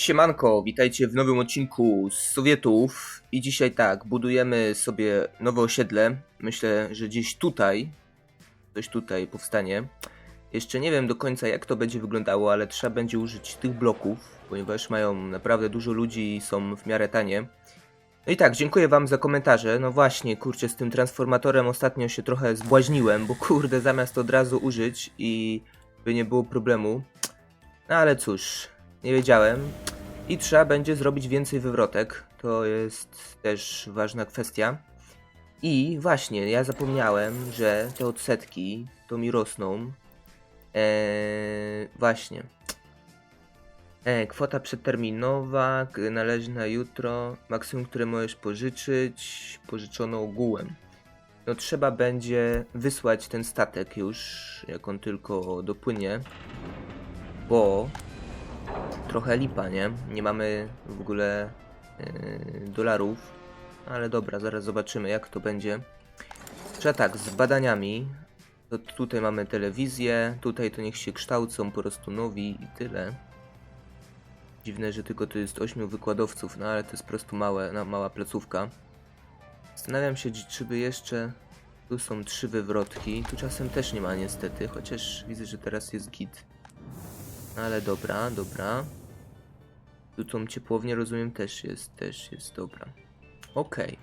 Siemanko, witajcie w nowym odcinku z Sowietów i dzisiaj tak, budujemy sobie nowe osiedle. Myślę, że gdzieś tutaj, coś tutaj powstanie. Jeszcze nie wiem do końca jak to będzie wyglądało, ale trzeba będzie użyć tych bloków, ponieważ mają naprawdę dużo ludzi i są w miarę tanie. No i tak, dziękuję wam za komentarze. No właśnie, kurczę, z tym transformatorem ostatnio się trochę zbłaźniłem, bo kurde, zamiast od razu użyć i by nie było problemu. No ale cóż, nie wiedziałem. I trzeba będzie zrobić więcej wywrotek. To jest też ważna kwestia. I właśnie, ja zapomniałem, że te odsetki to mi rosną. Eee, właśnie. E, kwota przedterminowa należy na jutro. Maksimum, które możesz pożyczyć, pożyczono ogółem. No trzeba będzie wysłać ten statek już, jak on tylko dopłynie. Bo trochę lipa, nie? Nie mamy w ogóle yy, dolarów. Ale dobra, zaraz zobaczymy jak to będzie. Trzeba tak, z badaniami. To tutaj mamy telewizję, tutaj to niech się kształcą po prostu nowi i tyle. Dziwne, że tylko to jest 8 wykładowców, no ale to jest po prostu małe, no, mała placówka. Zastanawiam się, czy- by jeszcze... Tu są trzy wywrotki, tu czasem też nie ma niestety, chociaż widzę, że teraz jest git. Ale dobra, dobra. Tu tą ciepłownię rozumiem też jest, też jest dobra. Okej.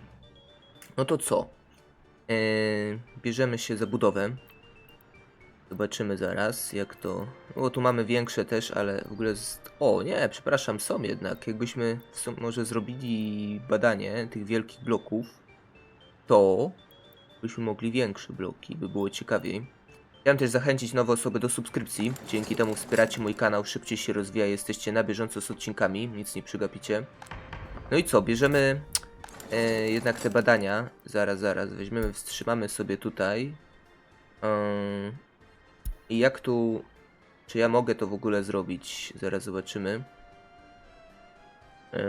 No to co? Eee, bierzemy się za budowę. Zobaczymy zaraz jak to... O, tu mamy większe też, ale w ogóle... Z... O, nie, przepraszam, są jednak. Jakbyśmy może zrobili badanie tych wielkich bloków, to byśmy mogli większe bloki, by było ciekawiej. Chciałem też zachęcić nowe osoby do subskrypcji. Dzięki temu wspieracie mój kanał, szybciej się rozwija, jesteście na bieżąco z odcinkami, nic nie przegapicie. No i co, bierzemy e, jednak te badania. Zaraz, zaraz, weźmiemy, wstrzymamy sobie tutaj. Ym, I jak tu... Czy ja mogę to w ogóle zrobić? Zaraz zobaczymy. Yy,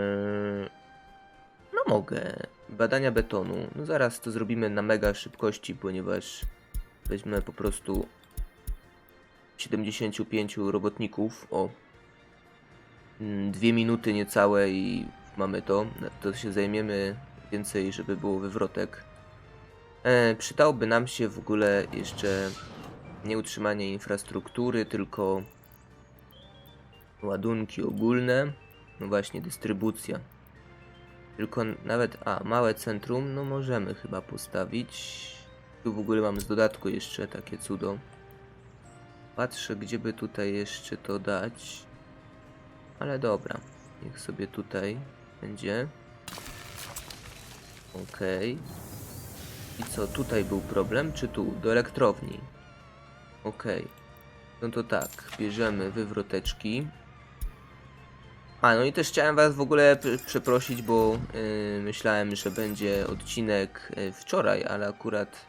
no mogę. Badania betonu. No zaraz to zrobimy na mega szybkości, ponieważ weźmy po prostu 75 robotników. O. Mm, Dwie minuty niecałe i mamy to. To się zajmiemy więcej, żeby było wywrotek. E, nam się w ogóle jeszcze nie utrzymanie infrastruktury, tylko ładunki ogólne. No właśnie, dystrybucja. Tylko nawet, a, małe centrum, no możemy chyba postawić. Tu w ogóle mam z dodatku jeszcze takie cudo. Patrzę, gdzie by tutaj jeszcze to dać. Ale dobra, niech sobie tutaj będzie. Okej. I co, tutaj był problem, czy tu? Do elektrowni. Okej. No to tak, bierzemy wywroteczki. A, no i też chciałem was w ogóle przeprosić, bo yy, myślałem, że będzie odcinek yy, wczoraj, ale akurat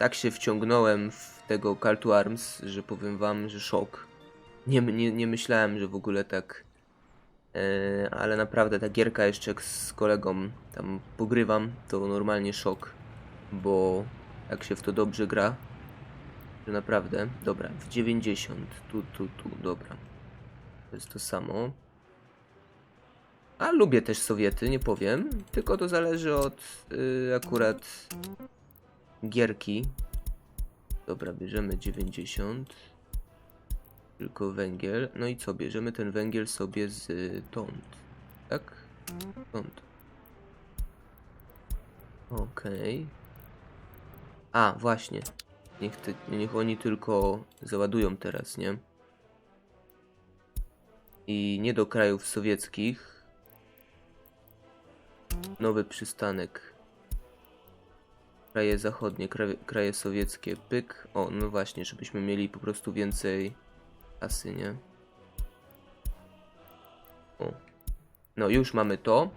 tak się wciągnąłem w tego Call Arms, że powiem wam, że szok. Nie, nie, nie myślałem, że w ogóle tak... Yy, ale naprawdę ta gierka jeszcze z kolegą tam pogrywam, to normalnie szok, bo jak się w to dobrze gra, że naprawdę, dobra, w 90, tu, tu, tu, dobra. To jest to samo. A lubię też Sowiety, nie powiem. Tylko to zależy od y, akurat gierki. Dobra, bierzemy 90. Tylko węgiel. No i co? Bierzemy ten węgiel sobie z y, tąd. Tak? Tąd. Okej. A, właśnie. Niech, niech oni tylko załadują teraz, nie? I nie do krajów sowieckich. Nowy przystanek. Kraje zachodnie, kraje, kraje sowieckie, pyk. O, no właśnie, żebyśmy mieli po prostu więcej kasy, nie? O. No, już mamy to.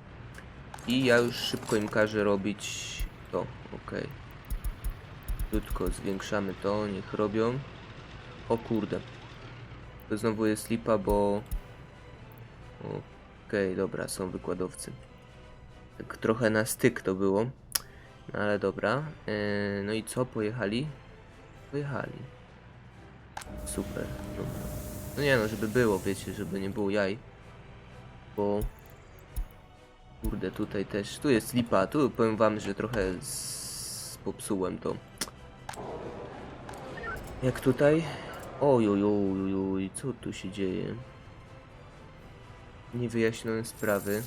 I ja już szybko im każę robić to, okej. Krótko zwiększamy to, niech robią. O kurde. To znowu jest lipa, bo... Okej, dobra, są wykładowcy. Tak trochę na styk to było. No ale dobra. Yy, no i co, pojechali? Pojechali. Super, dobra. No nie no, żeby było, wiecie, żeby nie było jaj. Bo... Kurde, tutaj też... Tu jest lipa, tu powiem wam, że trochę z... popsułem to. Jak tutaj? Oj, oj, oj, oj, co tu się dzieje? Niewyjaśnione sprawy.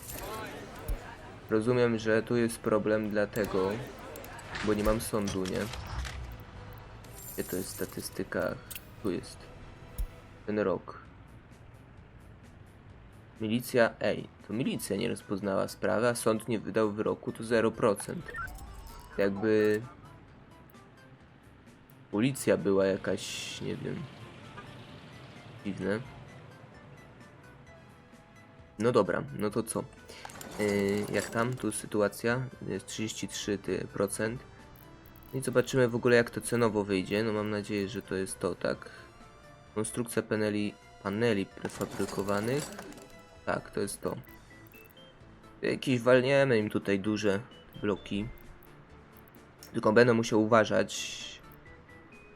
Rozumiem, że tu jest problem dlatego, bo nie mam sądu, nie? Gdzie to jest statystyka? Tu jest. Ten rok. Milicja, ej, to milicja nie rozpoznała sprawy, a sąd nie wydał wyroku, to 0%. Jakby... Policja była jakaś, nie wiem... Dziwne. No dobra, no to co? Yy, jak tam tu sytuacja? Jest 33%. No I zobaczymy w ogóle jak to cenowo wyjdzie. No mam nadzieję, że to jest to, tak. Konstrukcja paneli, paneli prefabrykowanych. Tak, to jest to. Jakieś walniemy im tutaj duże bloki. Tylko będę musiał uważać,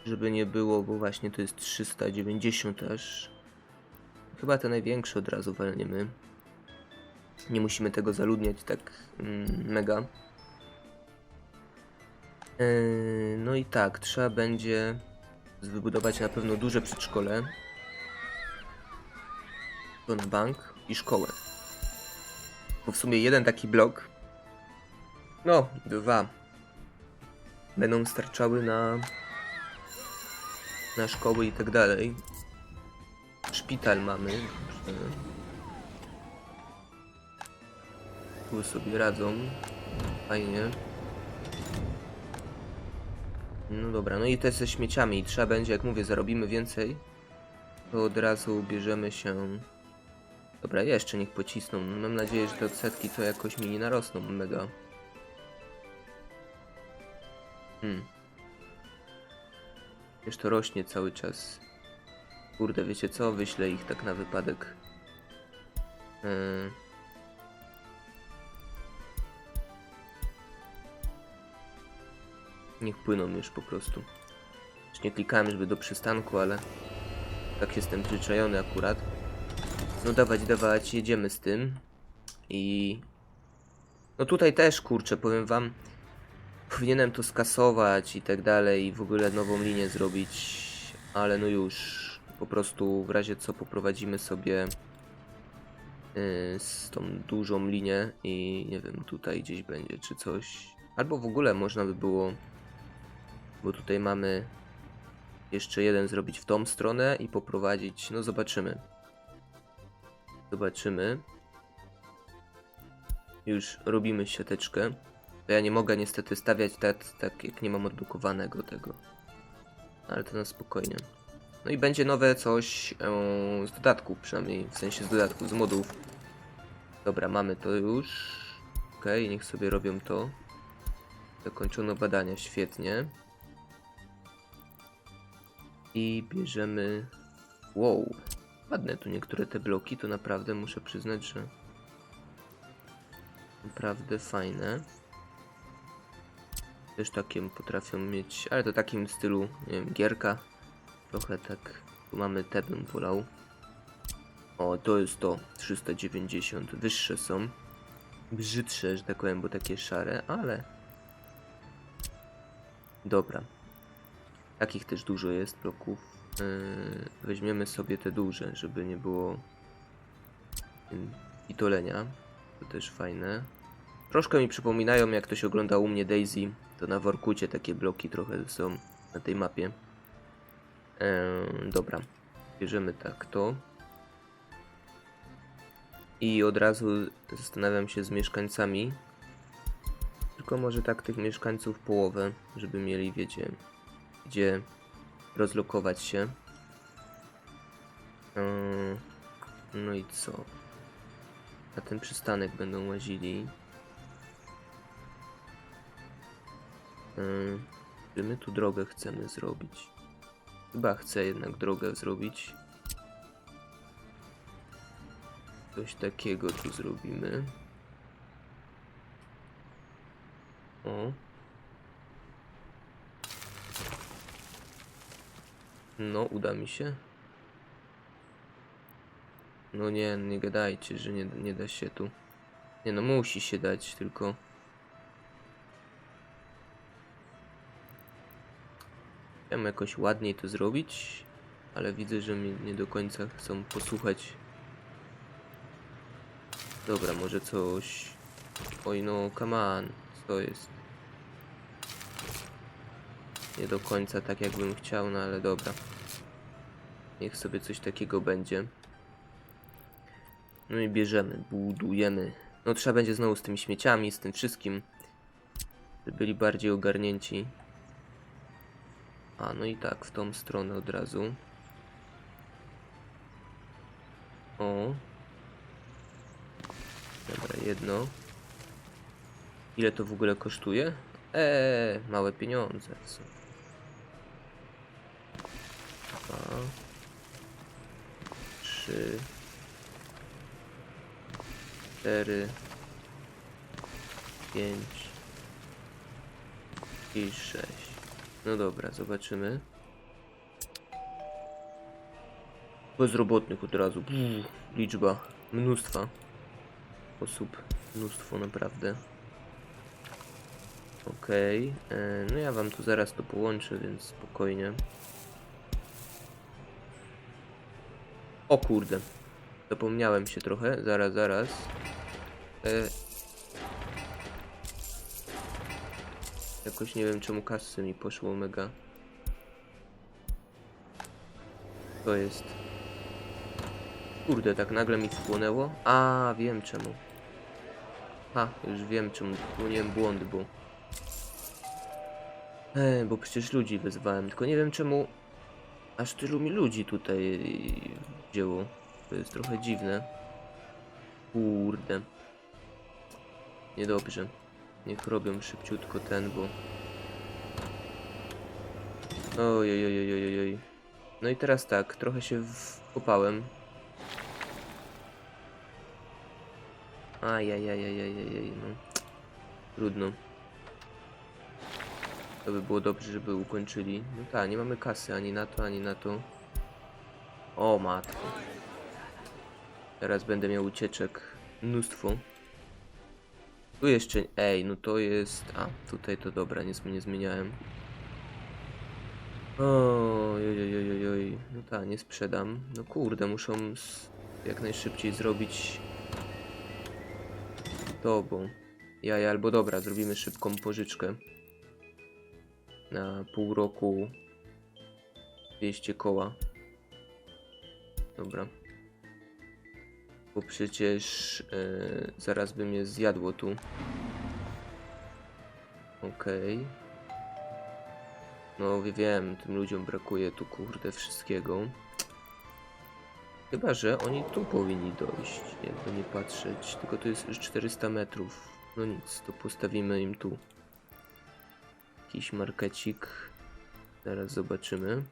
żeby nie było, bo właśnie to jest 390 aż. Chyba te największe od razu walniemy. Nie musimy tego zaludniać tak mm, mega. Yy, no i tak, trzeba będzie wybudować na pewno duże przedszkole. To na bank i szkołę. Bo w sumie jeden taki blok. No, dwa. Będą starczały na. na szkoły i tak dalej. Szpital mamy. Tu sobie radzą. Fajnie. No dobra, no i te ze śmieciami. Trzeba będzie, jak mówię, zarobimy więcej. To od razu bierzemy się. Dobra, jeszcze niech pocisną. No, Mam nadzieję, że te odsetki to jakoś mi nie narosną mega. Hmm. Wiesz, to rośnie cały czas. Kurde, wiecie co? Wyślę ich tak na wypadek. Yy. Niech płyną już po prostu. Już nie klikałem, żeby do przystanku, ale tak jestem przyczajony akurat. No dawać, dawać, jedziemy z tym. I... No tutaj też, kurczę, powiem wam, powinienem to skasować i tak dalej, i w ogóle nową linię zrobić, ale no już, po prostu w razie co poprowadzimy sobie yy, z tą dużą linię i nie wiem, tutaj gdzieś będzie czy coś. Albo w ogóle można by było, bo tutaj mamy jeszcze jeden zrobić w tą stronę i poprowadzić, no zobaczymy. Zobaczymy. Już robimy siateczkę. To ja nie mogę niestety stawiać tak, tak jak nie mam odblokowanego tego. Ale to na spokojnie. No i będzie nowe coś e, z dodatków, przynajmniej w sensie z dodatków, z modów. Dobra, mamy to już. Okej, niech sobie robią to. Zakończono badania, świetnie. I bierzemy... Wow, ładne tu niektóre te bloki, to naprawdę muszę przyznać, że... Naprawdę fajne. Też takie potrafią mieć, ale to takim stylu, nie wiem, gierka. Trochę tak, tu mamy te bym wolał. O, to jest to, 390, wyższe są. Brzydsze, że tak powiem, bo takie szare, ale... Dobra. Takich też dużo jest bloków. Yy, weźmiemy sobie te duże, żeby nie było pitolenia. To też fajne. Troszkę mi przypominają, jak ktoś ogląda u mnie Daisy, to na Workucie takie bloki trochę są na tej mapie. Eee, dobra, bierzemy tak to. I od razu zastanawiam się z mieszkańcami. Tylko może tak tych mieszkańców połowę, żeby mieli, wiecie, gdzie rozlokować się. Eee, no i co? Na ten przystanek będą łazili. Yy, Czy my tu drogę chcemy zrobić? Chyba chcę jednak drogę zrobić. Coś takiego tu zrobimy. O. No, uda mi się. No nie, nie gadajcie, że nie, nie da się tu. Nie no, musi się dać, tylko... Chciałem jakoś ładniej to zrobić, ale widzę, że mnie nie do końca chcą posłuchać. Dobra, może coś... Oj no, come on, co jest? Nie do końca tak jakbym chciał, no ale dobra. Niech sobie coś takiego będzie. No i bierzemy, budujemy. No trzeba będzie znowu z tymi śmieciami, z tym wszystkim. Byli bardziej ogarnięci. A, no i tak, w tą stronę od razu. O. Dobra, jedno. Ile to w ogóle kosztuje? Eee, małe pieniądze. Dwa. Trzy. Cztery. Pięć. I sześć. No dobra, zobaczymy. Bezrobotnych od razu. Pff, liczba mnóstwa osób. Mnóstwo naprawdę. Okej. e, No ja wam tu zaraz to połączę, więc spokojnie. O kurde. Zapomniałem się trochę. Zaraz, zaraz. E... Jakoś nie wiem czemu kasy mi poszło mega. To jest. Kurde, tak nagle mi wpłynęło. A, wiem czemu. Ha, już wiem czemu popełniłem błąd, bo... E, bo przecież ludzi wezwałem, tylko nie wiem czemu aż tylu mi ludzi tutaj wzięło. To jest trochę dziwne. Kurde. Niedobrze. Niech robią szybciutko ten, bo... Oj, oj, oj, oj, oj, oj. No i teraz tak, trochę się wkopałem. Ajajajajajajaj, no. Trudno. To by było dobrze, żeby ukończyli. No tak, nie mamy kasy ani na to, ani na to. O matko. Teraz będę miał ucieczek. Mnóstwo. Tu jeszcze... Ej, no to jest... A, tutaj to dobra, nic nie zmieniałem. Oj, oj, oj, oj, oj. No tak, nie sprzedam. No kurde, muszą jak najszybciej zrobić to, bo jaja, albo dobra, zrobimy szybką pożyczkę na pół roku 200 koła. Dobra. Bo przecież e, zaraz by mnie zjadło tu. Okej. No wie- wiem, tym ludziom brakuje tu kurde wszystkiego. Chyba, że oni tu powinni dojść, jakby nie patrzeć. Tylko to jest już 400 metrów. No nic, to postawimy im tu. Jakiś markecik. Zaraz zobaczymy.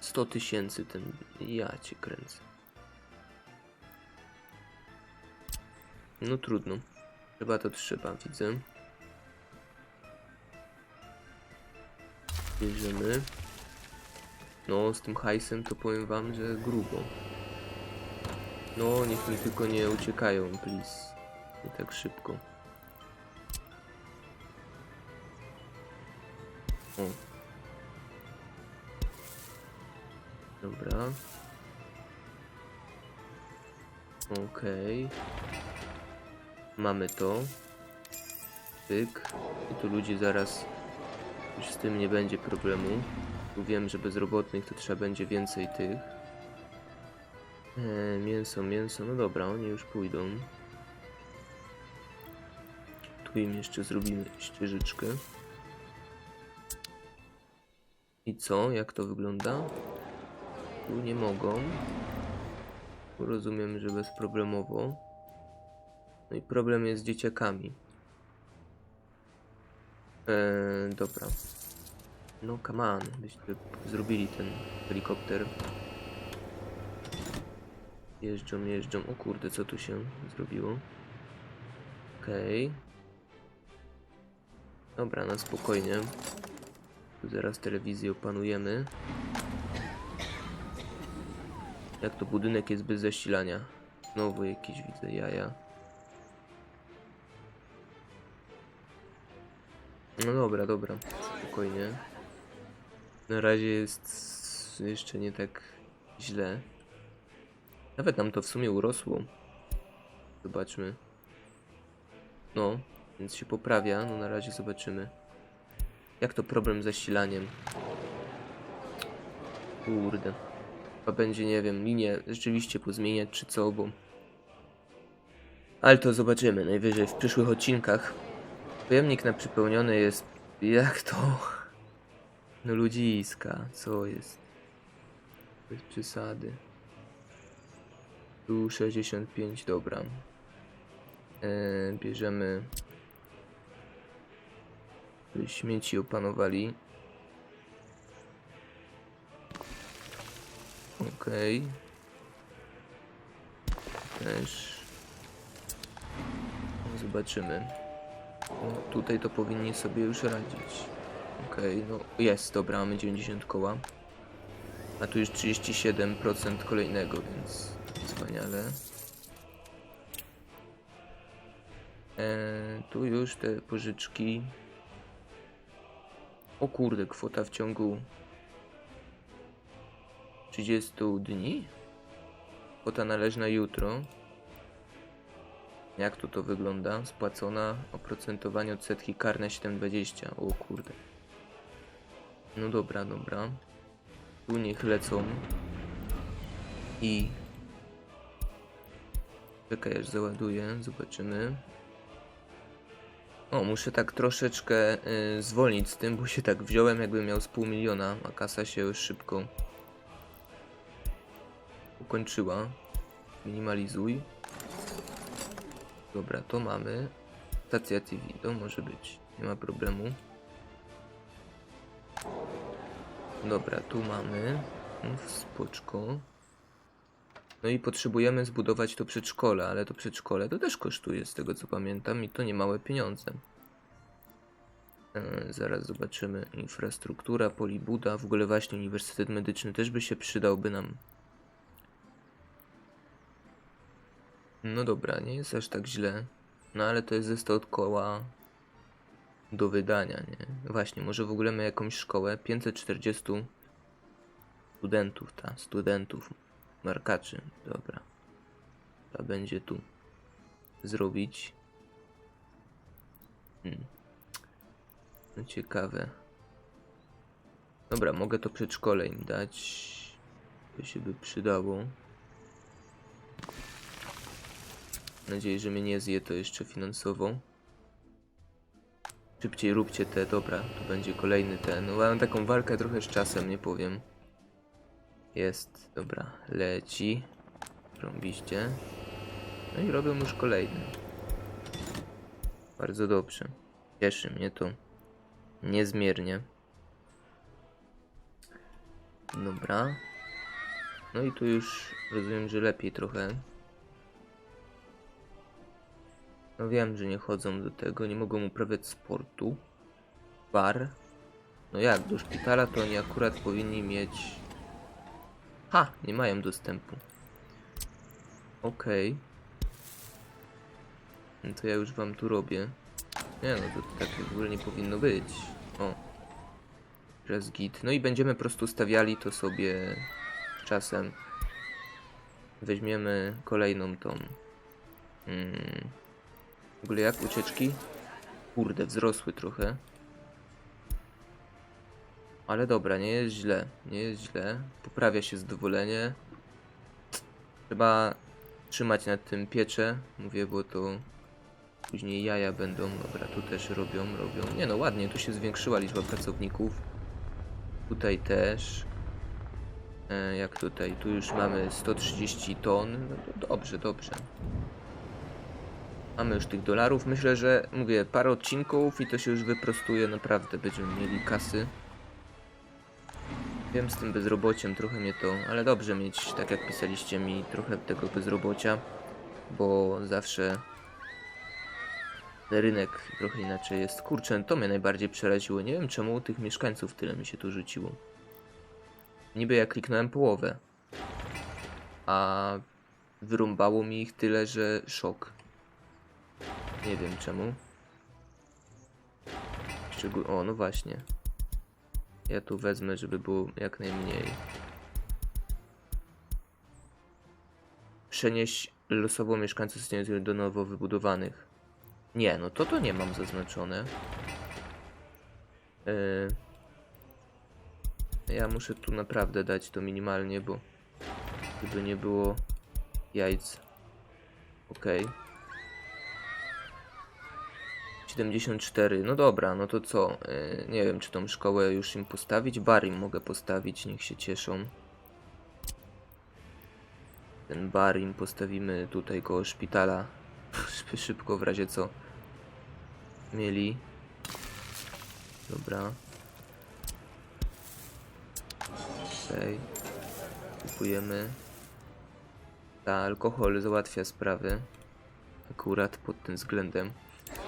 Sto tysięcy ten. Ja cię kręcę. No trudno. Chyba to trzeba, widzę. Bierzemy. No, z tym hajsem to powiem wam, że grubo. No, niech mi tylko nie uciekają, please. Nie tak szybko. O. Dobra. Okej. Mamy to. Pyk. I tu ludzie zaraz... Już z tym nie będzie problemu. Tu wiem, że bezrobotnych to trzeba będzie więcej tych. E, mięso, mięso, no dobra, oni już pójdą. Tu im jeszcze zrobimy ścieżyczkę. I co? Jak to wygląda? Tu nie mogą. Rozumiem, że bezproblemowo. No i problem jest z dzieciakami. Eee, dobra. No come on, byście zrobili ten helikopter. Jeżdżą, jeżdżą. O kurde, co tu się zrobiło? Okej. Dobra, na spokojnie. Tu zaraz telewizję opanujemy. Jak to budynek jest bez zasilania? Znowu jakieś widzę jaja. No dobra, dobra. Spokojnie. Na razie jest jeszcze nie tak źle. Nawet nam to w sumie urosło. Zobaczmy. No, więc się poprawia. No na razie zobaczymy. Jak to problem z zasilaniem? Kurde. Chyba będzie, nie wiem, linię rzeczywiście pozmieniać czy co, bo... Ale to zobaczymy najwyżej w przyszłych odcinkach. Pojemnik naprzypełniony jest... Jak to? No ludziska, co jest? Bez przesady. Tu 65, dobra. Eee, bierzemy... Śmieci opanowali. Okej. Też. Zobaczymy. O, tutaj to powinni sobie już radzić. Okej, no jest, dobra, mamy 90 koła. A tu już 37% kolejnego, więc wspaniale. Eee, tu już te pożyczki. O kurde, kwota w ciągu 30 dni? Kwota należna jutro. Jak tu to wygląda? Spłacona oprocentowanie odsetki karne 7,20. O kurde. No dobra, dobra. Tu niech lecą. I... Czekaj aż załaduję, zobaczymy. O, muszę tak troszeczkę y, zwolnić z tym, bo się tak wziąłem jakbym miał z pół miliona, a kasa się już szybko ukończyła. Minimalizuj. Dobra, to mamy. Stacja TV, to może być. Nie ma problemu. Dobra, tu mamy. Spoczko. No i potrzebujemy zbudować to przedszkole, ale to przedszkole to też kosztuje, z tego co pamiętam, i to nie małe pieniądze. E, zaraz zobaczymy. Infrastruktura, polibuda, w ogóle właśnie Uniwersytet Medyczny też by się przydałby nam. No dobra, nie jest aż tak źle. No ale to jest ze 100 od koła do wydania, nie? Właśnie, może w ogóle my jakąś szkołę 540 studentów, ta, studentów, markaczy, dobra. Trzeba będzie tu zrobić. Hmm. No ciekawe. Dobra, mogę to przedszkole im dać. To się by przydało. Mam nadzieję, że mnie nie zje to jeszcze finansowo. Szybciej róbcie te, dobra, to będzie kolejny ten. No mam taką walkę trochę z czasem, nie powiem. Jest, dobra, leci. Rąbiście. No i robią już kolejny. Bardzo dobrze. Cieszy mnie to. Niezmiernie. Dobra. No i tu już rozumiem, że lepiej trochę. No wiem, że nie chodzą do tego, nie mogą uprawiać sportu. Bar. No jak, do szpitala to oni akurat powinni mieć... Ha! Nie mają dostępu. Okej. No to ja już wam tu robię. Nie no, to tak w ogóle nie powinno być. O. Raz git. No i będziemy po prostu stawiali to sobie czasem. Weźmiemy kolejną tą... Mm. W ogóle jak ucieczki? Kurde, wzrosły trochę. Ale dobra, nie jest źle. Nie jest źle. Poprawia się zadowolenie. Trzeba trzymać nad tym piecze. Mówię, bo to później jaja będą. Dobra, tu też robią, robią. Nie no, ładnie, tu się zwiększyła liczba pracowników. Tutaj też. E, jak tutaj? Tu już mamy 130 ton. No to dobrze, dobrze. Mamy już tych dolarów. Myślę, że mówię parę odcinków i to się już wyprostuje. Naprawdę będziemy mieli kasy. Wiem z tym bezrobociem trochę mnie to, ale dobrze mieć, tak jak pisaliście mi, trochę tego bezrobocia, bo zawsze Rynek trochę inaczej jest. Kurczę, to mnie najbardziej przeraziło. Nie wiem czemu tych mieszkańców tyle mi się tu rzuciło. Niby ja kliknąłem połowę. A wyrąbało mi ich tyle, że szok. Nie wiem czemu. O, no właśnie. Ja tu wezmę, żeby było jak najmniej. Przenieść losowo mieszkańców istniejących do nowo wybudowanych. Nie, no to to nie mam zaznaczone. Yy... Ja muszę tu naprawdę dać to minimalnie, bo żeby nie było jajc. Okej. 74, no dobra, no to co? Yy, nie wiem, czy tą szkołę już im postawić. Bar im mogę postawić, niech się cieszą. Ten bar im postawimy tutaj koło szpitala. Szybko w razie co mieli. Dobra. Okej. Kupujemy. Ta alkohol załatwia sprawy. Akurat pod tym względem.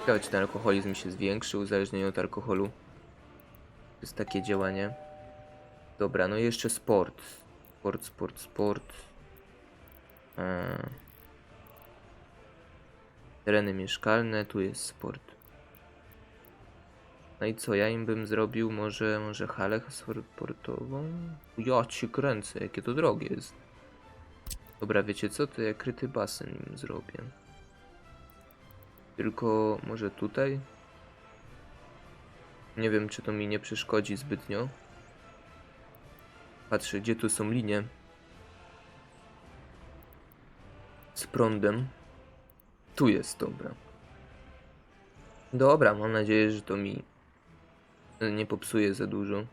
Ciekawe, czy ten alkoholizm się zwiększy, uzależnienie od alkoholu. To jest takie działanie. Dobra, no i jeszcze sport. Sport, sport, sport. Eee. Tereny mieszkalne, tu jest sport. No i co, ja im bym zrobił może, może halę sportową? Ja ci kręcę, jakie to drogie jest. Dobra, wiecie co, to ja kryty basen im zrobię. Tylko może tutaj? Nie wiem, czy to mi nie przeszkodzi zbytnio. Patrzę, gdzie tu są linie. Z prądem. Tu jest, dobra. Dobra, mam nadzieję, że to mi nie popsuje za dużo.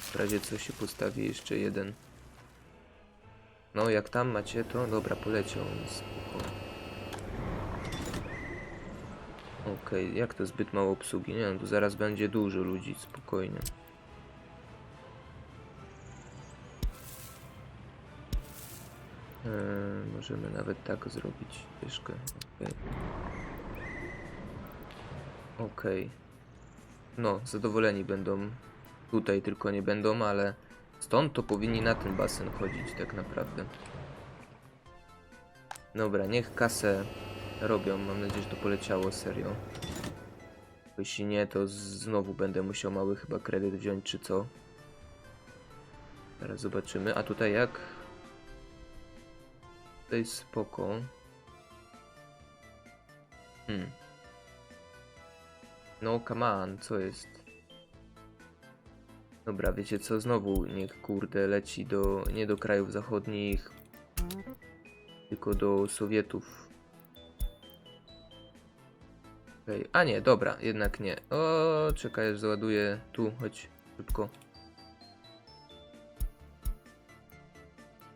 W razie co się postawi jeszcze jeden. No, jak tam macie, to dobra, poleciał. Spoko. Okej, jak to zbyt mało obsługi? Nie no, tu zaraz będzie dużo ludzi, spokojnie. Eee, możemy nawet tak zrobić. Troszkę. Okej. Okej. No, zadowoleni będą. Tutaj tylko nie będą, ale stąd to powinni na ten basen chodzić tak naprawdę. Dobra, niech kasę robią. Mam nadzieję, że to poleciało serio. Jeśli nie, to znowu będę musiał mały chyba kredyt wziąć, czy co. Teraz zobaczymy. A tutaj jak? Tutaj spoko. Hmm. No, come on, co jest? Dobra, wiecie co? Znowu niech kurde leci do. nie do krajów zachodnich, tylko do Sowietów. Okej, A nie, dobra, jednak nie. O, czekaj, załaduję tu, chodź szybko.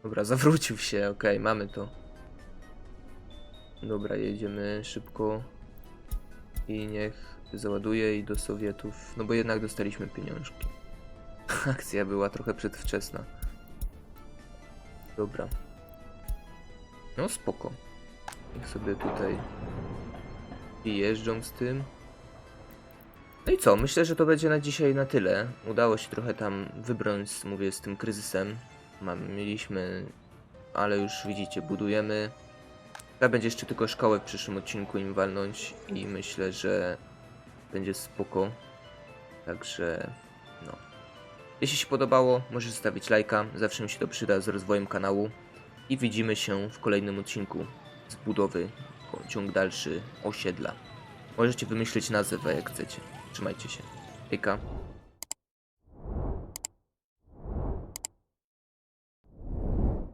Dobra, zawrócił się, okej, mamy to. Dobra, jedziemy szybko. I niech załaduje i do Sowietów, no bo jednak dostaliśmy pieniążki. Akcja była trochę przedwczesna. Dobra. No spoko. Niech sobie tutaj i jeżdżą z tym. No i co? Myślę, że to będzie na dzisiaj na tyle. Udało się trochę tam wybrnąć, mówię, z tym kryzysem. Mam, mieliśmy, ale już widzicie, budujemy. Trzeba będzie jeszcze tylko szkołę w przyszłym odcinku im walnąć i myślę, że będzie spoko. Także, no. Jeśli się podobało, możesz zostawić lajka, zawsze mi się to przyda z rozwojem kanału. I widzimy się w kolejnym odcinku z budowy, ciąg dalszy osiedla. Możecie wymyślić nazwę jak chcecie. Trzymajcie się. Hejka.